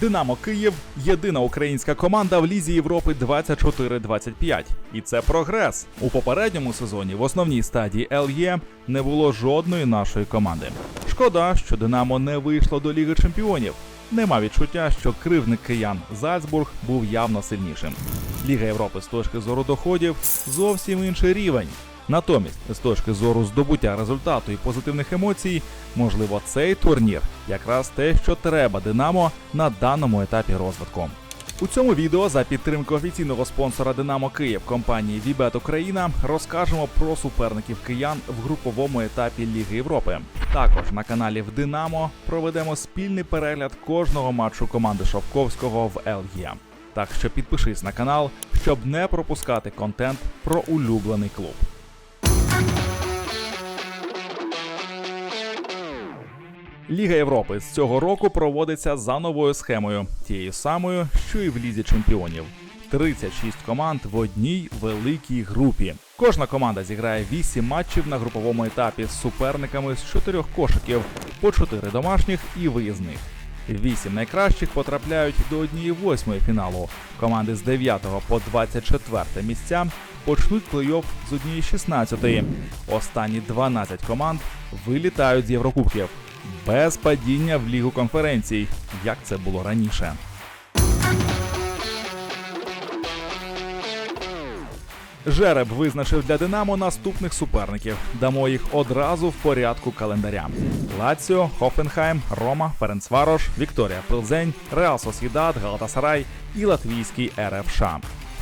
Динамо Київ єдина українська команда в Лізі Європи 24-25. І це прогрес. У попередньому сезоні в основній стадії ЛЄ не було жодної нашої команди. Шкода, що Динамо не вийшло до Ліги Чемпіонів. Нема відчуття, що кривник киян Зальцбург був явно сильнішим. Ліга Європи з точки зору доходів зовсім інший рівень. Натомість, з точки зору здобуття результату і позитивних емоцій, можливо, цей турнір якраз те, що треба Динамо на даному етапі розвитку. У цьому відео за підтримки офіційного спонсора Динамо Київ компанії Вібет Україна розкажемо про суперників киян в груповому етапі Ліги Європи. Також на каналі в Динамо проведемо спільний перегляд кожного матчу команди Шовковського в ЛЄ. Так що підпишись на канал, щоб не пропускати контент про улюблений клуб. Ліга Європи з цього року проводиться за новою схемою, тією самою, що і в Лізі Чемпіонів. 36 команд в одній великій групі. Кожна команда зіграє 8 матчів на груповому етапі з суперниками з 4 кошиків, по 4 домашніх і виїзних. Вісім найкращих потрапляють до однієї восьмої фіналу. Команди з 9 по 24 місця почнуть плей-офф з однієї 16. Останні 12 команд вилітають з Єврокубків без падіння в лігу конференцій, як це було раніше. Жереб визначив для Динамо наступних суперників. Дамо їх одразу в порядку календаря: Лаціо, Хофенхайм, Рома, Ференцварош, Вікторія Пилзень, Реал Сосідад, Галатасарай і латвійський РФШ.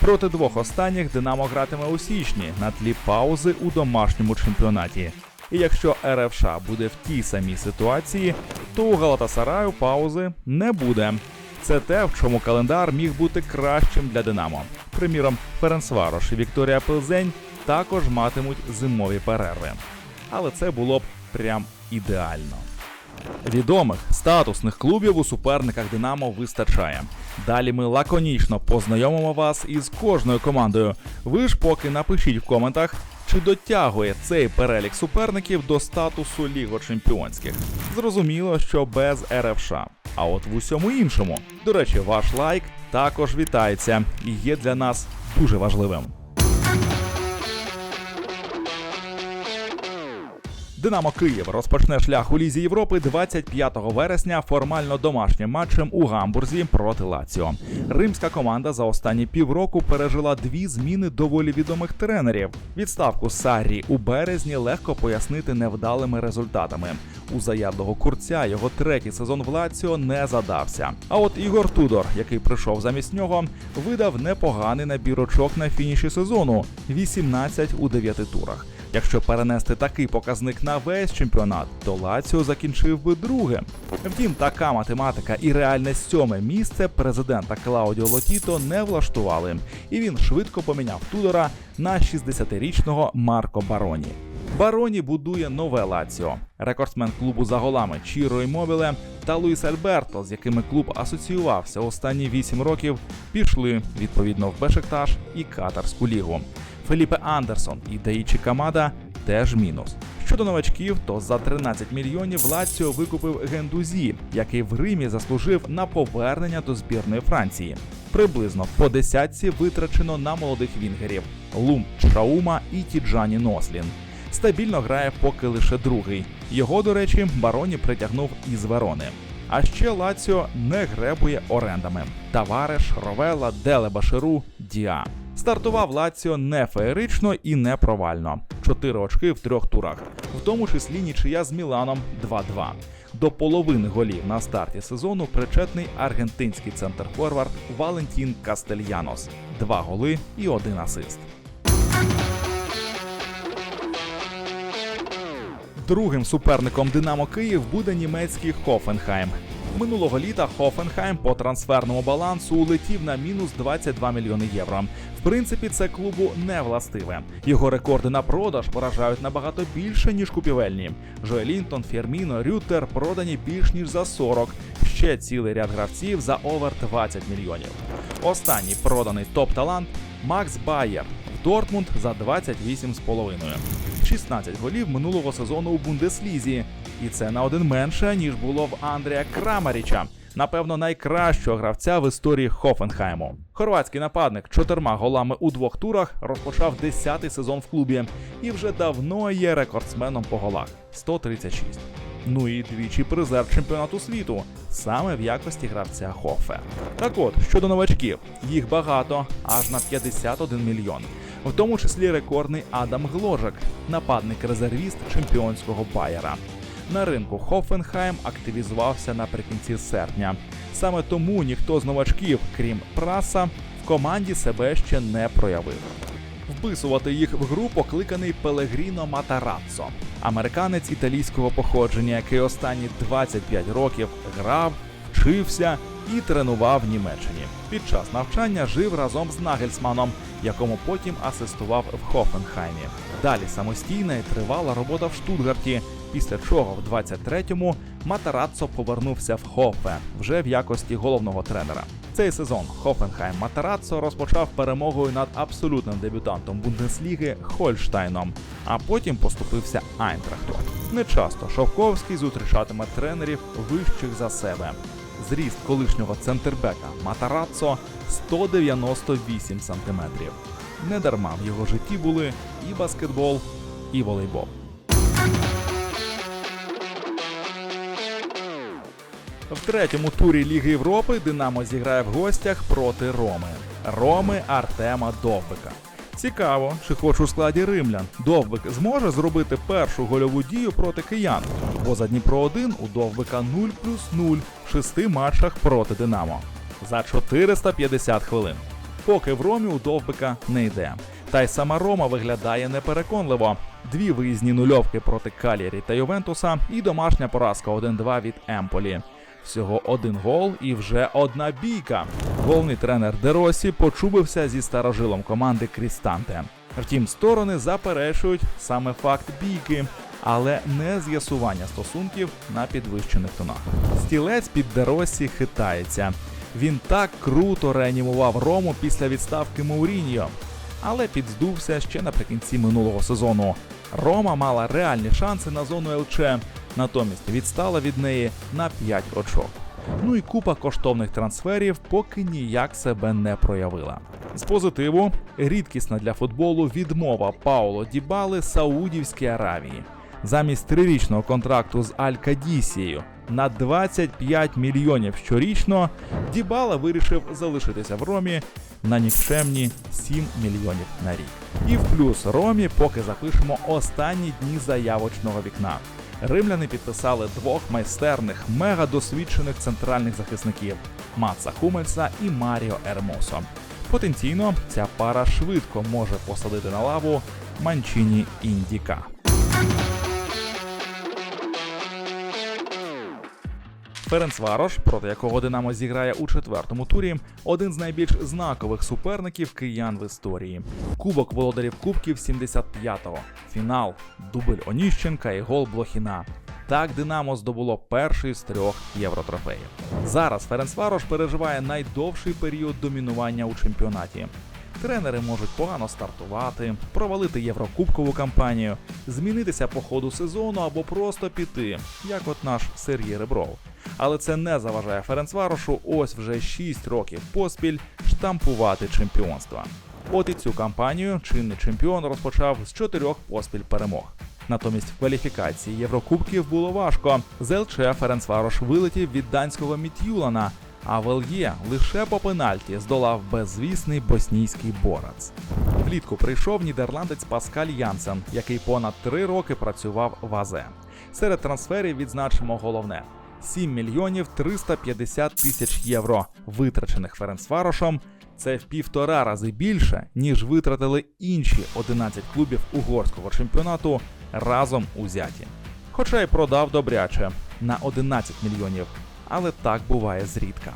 Проти двох останніх Динамо гратиме у січні на тлі паузи у домашньому чемпіонаті. І якщо РФШ буде в тій самій ситуації, то у Галатасараю паузи не буде. Це те, в чому календар міг бути кращим для Динамо. Приміром, Ференцварош і Вікторія Пилзень також матимуть зимові перерви. Але це було б прям ідеально. Відомих статусних клубів у суперниках Динамо вистачає. Далі ми лаконічно познайомимо вас із кожною командою. Ви ж поки напишіть в коментах, чи дотягує цей перелік суперників до статусу Ліго-чемпіонських. Зрозуміло, що без РФШ. А от в усьому іншому. До речі, ваш лайк також вітається і є для нас дуже важливим. Динамо Київ розпочне шлях у Лізі Європи 25 вересня формально домашнім матчем у Гамбурзі проти Лаціо. Римська команда за останні півроку пережила дві зміни доволі відомих тренерів. Відставку Саррі у березні легко пояснити невдалими результатами. У заядлого курця його третій сезон в Лаціо не задався. А от Ігор Тудор, який прийшов замість нього, видав непоганий набір очок на фініші сезону 18 у 9 турах. Якщо перенести такий показник на весь чемпіонат, то Лаціо закінчив би другим. Втім, така математика і реальне сьоме місце президента Клаудіо Лотіто не влаштували, і він швидко поміняв Тудора на 60-річного Марко Бароні. Бароні будує нове Лаціо. Рекордсмен клубу за голами Чіро Імобіле та Луїс Альберто, з якими клуб асоціювався останні 8 років, пішли відповідно в Бешикташ і Катарську лігу. Феліпе Андерсон і Деїчі Камада теж мінус. Щодо новачків, то за 13 мільйонів Лаціо викупив Гендузі, який в Римі заслужив на повернення до збірної Франції. Приблизно по десятці витрачено на молодих вінгерів Лум Чаума і Тіджані Нослін. Стабільно грає поки лише другий. Його, до речі, бароні притягнув із Верони. А ще Лаціо не гребує орендами: Тавареш, Ровела, Деле Баширу, Діа. Стартував Лаціо не феєрично і не провально. Чотири очки в трьох турах, в тому числі нічия з Міланом 2-2. До половини голів на старті сезону причетний аргентинський центр-форвард Валентін Кастельянос. Два голи і один асист. Другим суперником Динамо Київ буде німецький Хофенхайм. Минулого літа Хофенхайм по трансферному балансу улетів на мінус 22 мільйони євро. Принципі, це клубу не властиве. Його рекорди на продаж поражають набагато більше ніж купівельні. Жоелінтон, Ферміно, Рютер продані більш ніж за 40. Ще цілий ряд гравців за овер 20 мільйонів. Останній проданий топ-талант Макс Байер в Дортмунд за 28,5. 16 голів минулого сезону у Бундеслізі. І це на один менше, ніж було в Андрія Крамаріча напевно, найкращого гравця в історії Хофенхайму. Хорватський нападник чотирма голами у двох турах розпочав 10-й сезон в клубі і вже давно є рекордсменом по голах 136. Ну і двічі призер чемпіонату світу, саме в якості гравця Хофе. Так от, щодо новачків, їх багато, аж на 51 мільйон. В тому числі рекордний Адам Гложек, нападник-резервіст чемпіонського Байера. На ринку Хофенхайм активізувався наприкінці серпня. Саме тому ніхто з новачків, крім Праса, в команді себе ще не проявив. Вписувати їх в гру покликаний Пелегріно Матараццо, американець італійського походження, який останні 25 років грав, вчився і тренував в Німеччині. Під час навчання жив разом з Нагельсманом, якому потім асистував в Хофенхаймі. Далі самостійна і тривала робота в Штутгарті, після чого в 23-му Матарадзо повернувся в Хофе вже в якості головного тренера. Цей сезон Хофенхайм Матарадзо розпочав перемогою над абсолютним дебютантом Бундесліги Хольштайном, а потім поступився Айнтрахту. Нечасто Шовковський зустрічатиме тренерів вищих за себе. Зріст колишнього центрбека Матарадзо 198 см. Недарма в його житті були і баскетбол, і волейбол. В третьому турі Ліги Європи Динамо зіграє в гостях проти Роми. Роми Артема Довбика. Цікаво, чи хоч у складі римлян Довбик зможе зробити першу гольову дію проти киян, бо за Дніпро 1 у Довбика 0 плюс 0 в шести матчах проти Динамо за 450 хвилин. Поки в Ромі у Довбика не йде. Та й сама Рома виглядає непереконливо. Дві виїзні нульовки проти Калірі та Ювентуса і домашня поразка 1-2 від Емполі. Всього один гол і вже одна бійка. Головний тренер Деросі почубився зі старожилом команди Крістанте. Втім, сторони заперечують саме факт бійки, але не з'ясування стосунків на підвищених тонах. Стілець під Деросі хитається. Він так круто реанімував Рому після відставки Мауріньо, але підздувся ще наприкінці минулого сезону. Рома мала реальні шанси на зону ЛЧ, натомість відстала від неї на 5 очок. Ну і купа коштовних трансферів поки ніяк себе не проявила. З позитиву рідкісна для футболу відмова Пауло Дібали Саудівській Аравії. Замість трирічного контракту з Аль-Кадісією на 25 мільйонів щорічно Дібала вирішив залишитися в Ромі на нікчемні 7 мільйонів на рік. І в плюс Ромі поки запишемо останні дні заявочного вікна. Римляни підписали двох майстерних, мега досвідчених центральних захисників Матса Хумельса і Маріо Ермосо. Потенційно ця пара швидко може посадити на лаву Манчіні Індіка. Ференцварош, проти якого Динамо зіграє у четвертому турі, один з найбільш знакових суперників киян в історії. Кубок володарів Кубків 75-го, фінал, дубль Оніщенка і гол Блохіна. Так Динамо здобуло перший з трьох євротрофеїв. Зараз Ференцварош переживає найдовший період домінування у чемпіонаті. Тренери можуть погано стартувати, провалити єврокубкову кампанію, змінитися по ходу сезону або просто піти, як от наш Сергій Ребров. Але це не заважає Ференцварошу ось вже 6 років поспіль штампувати чемпіонства. От і цю кампанію чинний чемпіон розпочав з чотирьох поспіль перемог. Натомість в кваліфікації Єврокубків було важко. З ЛЧ Ференцварош вилетів від данського Міт'юлана, а Вел'є лише по пенальті здолав беззвісний боснійський борац. Влітку прийшов нідерландець Паскаль Янсен, який понад три роки працював в АЗ. Серед трансферів відзначимо головне: 7 мільйонів 350 тисяч євро, витрачених Ференцварошем. Це в півтора рази більше, ніж витратили інші 11 клубів угорського чемпіонату разом узяті. Хоча й продав добряче на 11 мільйонів, але так буває зрідка.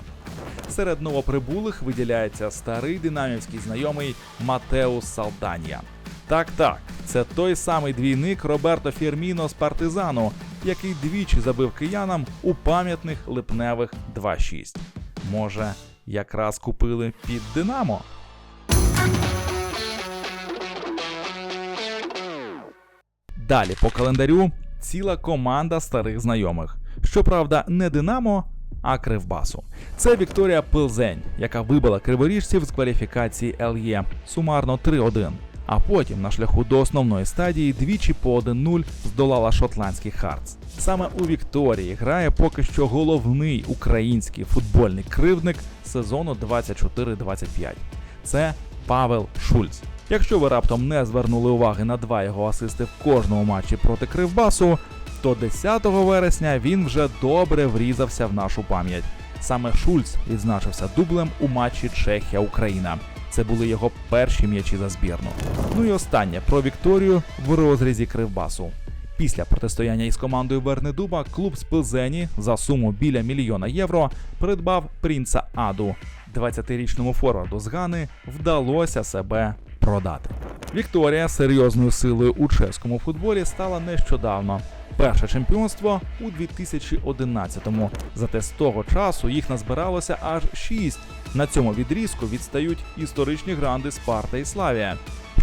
Серед новоприбулих виділяється старий динамівський знайомий Матеус Салданія. Так, так, це той самий двійник Роберто Фірміно з партизану, який двічі забив киянам у пам'ятних липневих 2-6. Може, якраз купили під Динамо? Далі по календарю ціла команда старих знайомих. Щоправда, не Динамо, а Кривбасу. Це Вікторія Пилзень, яка вибила криворіжців з кваліфікації ЛЄ сумарно 3-1. А потім на шляху до основної стадії двічі по 1-0 здолала шотландський Хартс. Саме у Вікторії грає поки що головний український футбольний кривдник сезону 24-25. Це Павел Шульц. Якщо ви раптом не звернули уваги на два його асисти в кожному матчі проти Кривбасу, то 10 вересня він вже добре врізався в нашу пам'ять. Саме Шульц відзначився дублем у матчі Чехія-Україна. Це були його перші м'ячі за збірну. Ну і останнє про Вікторію в розрізі Кривбасу. Після протистояння із командою Вернедуба клуб з Пилзені за суму біля мільйона євро придбав принца Аду. 20-річному форварду з Гани вдалося себе продати. Вікторія серйозною силою у чеському футболі стала нещодавно. Перше чемпіонство у 2011-му. Зате з того часу їх назбиралося аж шість. На цьому відрізку відстають історичні гранди Спарта і Славія.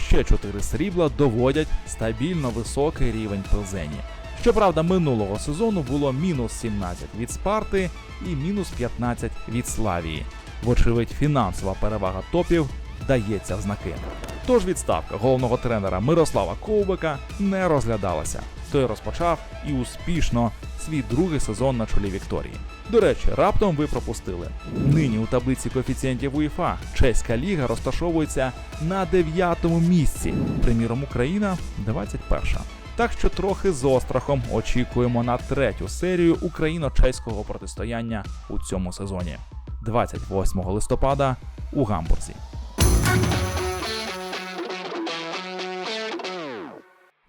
Ще чотири срібла доводять стабільно високий рівень Пилзені. Щоправда, минулого сезону було мінус 17 від Спарти і мінус 15 від Славії. Вочевидь, фінансова перевага топів дається в знаки. Тож відставка головного тренера Мирослава Ковбика не розглядалася. Той розпочав і успішно свій другий сезон на чолі Вікторії. До речі, раптом ви пропустили. Нині у таблиці коефіцієнтів УЄФА чеська ліга розташовується на дев'ятому місці. Приміром, Україна 21. Так що трохи з острахом очікуємо на третю серію україно-чеського протистояння у цьому сезоні. 28 листопада у Гамбурзі.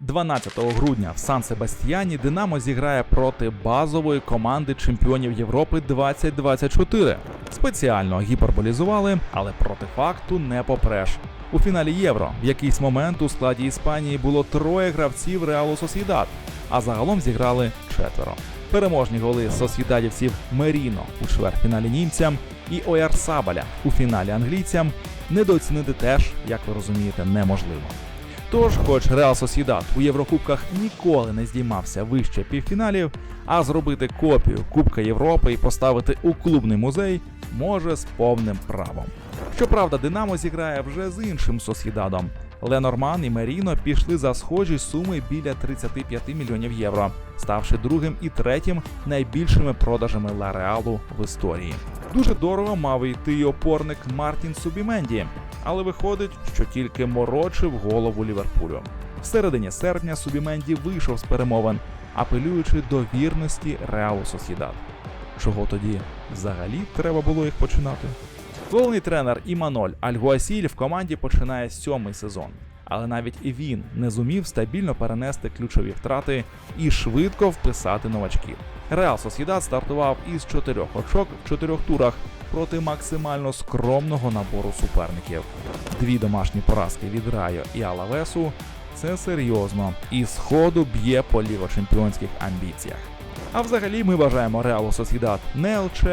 12 грудня в Сан Себастьяні Динамо зіграє проти базової команди чемпіонів Європи 2024. Спеціально гіперболізували, але проти факту не попреш. У фіналі Євро в якийсь момент у складі Іспанії було троє гравців Реалу Сосідат, а загалом зіграли четверо. Переможні голи сосідадівців Меріно у чвертьфіналі німцям і Оярсабаля у фіналі англійцям недооцінити теж, як ви розумієте, неможливо. Тож, хоч Реал Сосідат у Єврокубках ніколи не здіймався вище півфіналів, а зробити копію Кубка Європи і поставити у клубний музей може з повним правом. Щоправда, Динамо зіграє вже з іншим Сосідадом. Ленорман і Меріно пішли за схожі суми біля 35 мільйонів євро, ставши другим і третім найбільшими продажами Ла Реалу в історії. Дуже дорого мав йти й опорник Мартін Субіменді, але виходить, що тільки морочив голову Ліверпулю. В середині серпня Субіменді вийшов з перемовин, апелюючи до вірності Реалу Сосідат. Чого тоді взагалі треба було їх починати? Головний тренер Іманоль Альгуасіль в команді починає сьомий сезон, але навіть і він не зумів стабільно перенести ключові втрати і швидко вписати новачків. Реал Сосідат стартував із чотирьох очок в чотирьох турах проти максимально скромного набору суперників. Дві домашні поразки від Райо і Алавесу це серйозно і сходу б'є по лівочемпіонських амбіціях. А взагалі ми бажаємо Реалу Сосідат не ЛЧ,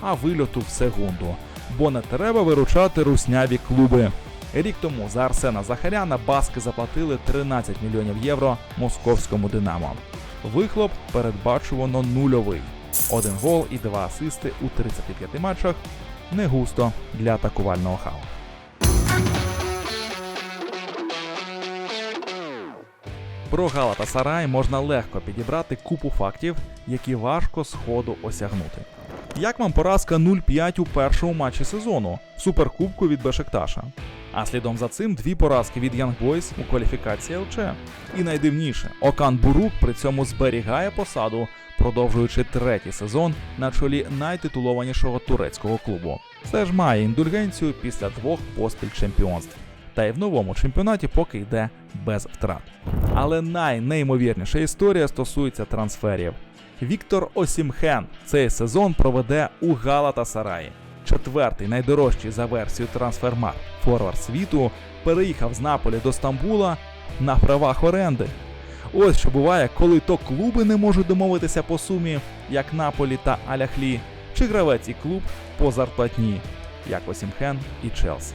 а вильоту в сегунду, бо не треба виручати русняві клуби. Рік тому за Арсена Захаряна баски заплатили 13 мільйонів євро московському Динамо. Вихлоп передбачувано нульовий. Один гол і два асисти у 35 матчах не густо для атакувального хау. Про Галатасарай можна легко підібрати купу фактів, які важко сходу осягнути. Як вам поразка 0-5 у першому матчі сезону суперкубку від Бешекташа? А слідом за цим дві поразки від Young Boys у кваліфікації ЛЧ. І найдивніше, Окан Бурук при цьому зберігає посаду, продовжуючи третій сезон на чолі найтитулованішого турецького клубу. Все ж має індульгенцію після двох поспіль чемпіонств. Та й в новому чемпіонаті поки йде без втрат. Але найнеймовірніша історія стосується трансферів. Віктор Осімхен цей сезон проведе у Галатасараї. Четвертий найдорожчий за версією Трансфермар форвард світу переїхав з Наполі до Стамбула на правах оренди. Ось що буває, коли то клуби не можуть домовитися по сумі, як Наполі та Аляхлі, чи гравець і клуб по зарплатні, як Осімхен і Челсі.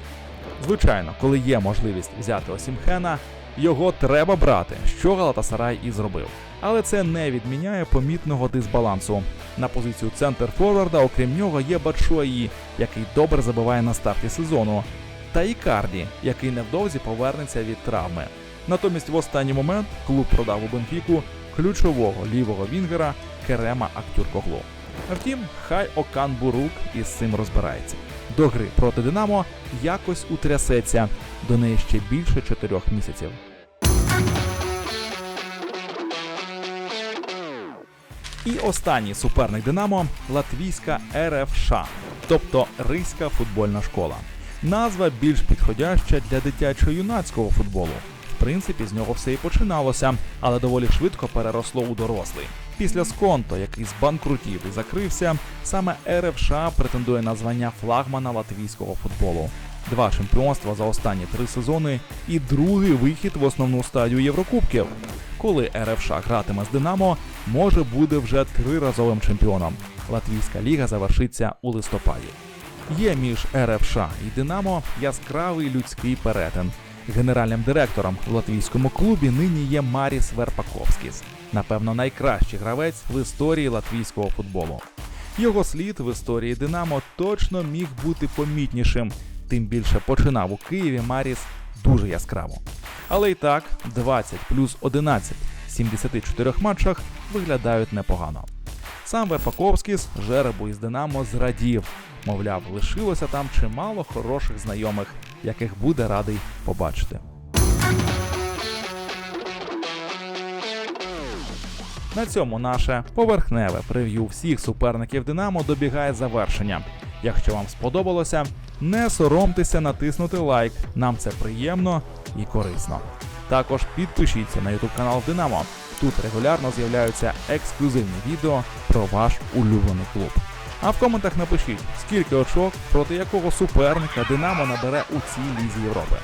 Звичайно, коли є можливість взяти Осімхена, його треба брати, що Галатасарай і зробив. Але це не відміняє помітного дисбалансу. На позицію центр форварда, окрім нього, є Бачуаї, який добре забиває на старті сезону, та Ікарді, який невдовзі повернеться від травми. Натомість в останній момент клуб продав у Бенфіку ключового лівого вінгера Керема Актюркоглу. Втім, хай Окан Бурук із цим розбирається. До гри проти Динамо якось утрясеться до неї ще більше чотирьох місяців. І останній суперник Динамо латвійська РФШ, тобто Ризька футбольна школа. Назва більш підходяща для дитячо-юнацького футболу. В принципі, з нього все і починалося, але доволі швидко переросло у дорослий. Після Сконто, який збанкрутів і закрився, саме РФШ претендує на звання флагмана латвійського футболу. Два чемпіонства за останні три сезони і другий вихід в основну стадію Єврокубків. Коли РФШ гратиме з Динамо, може буде вже триразовим чемпіоном. Латвійська ліга завершиться у листопаді. Є між РФШ і Динамо яскравий людський перетин. Генеральним директором в латвійському клубі нині є Маріс Верпаковськіс, напевно, найкращий гравець в історії латвійського футболу. Його слід в історії Динамо точно міг бути помітнішим, тим більше починав у Києві Маріс дуже яскраво. Але і так, 20 плюс 11 в 74 матчах виглядають непогано. Сам Верпаковськіс жеребу із Динамо зрадів. Мовляв, лишилося там чимало хороших знайомих, яких буде радий побачити. На цьому наше поверхневе прев'ю всіх суперників Динамо добігає завершення. Якщо вам сподобалося, не соромтеся натиснути лайк. Нам це приємно і корисно. Також підпишіться на YouTube канал Динамо. Тут регулярно з'являються ексклюзивні відео про ваш улюблений клуб. А в коментах напишіть, скільки очок проти якого суперника Динамо набере у цій лізі Європи.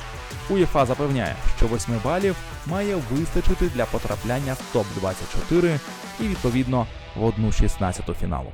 УЄФА запевняє, що 8 балів має вистачити для потрапляння в топ-24 і відповідно в одну 16 фіналу.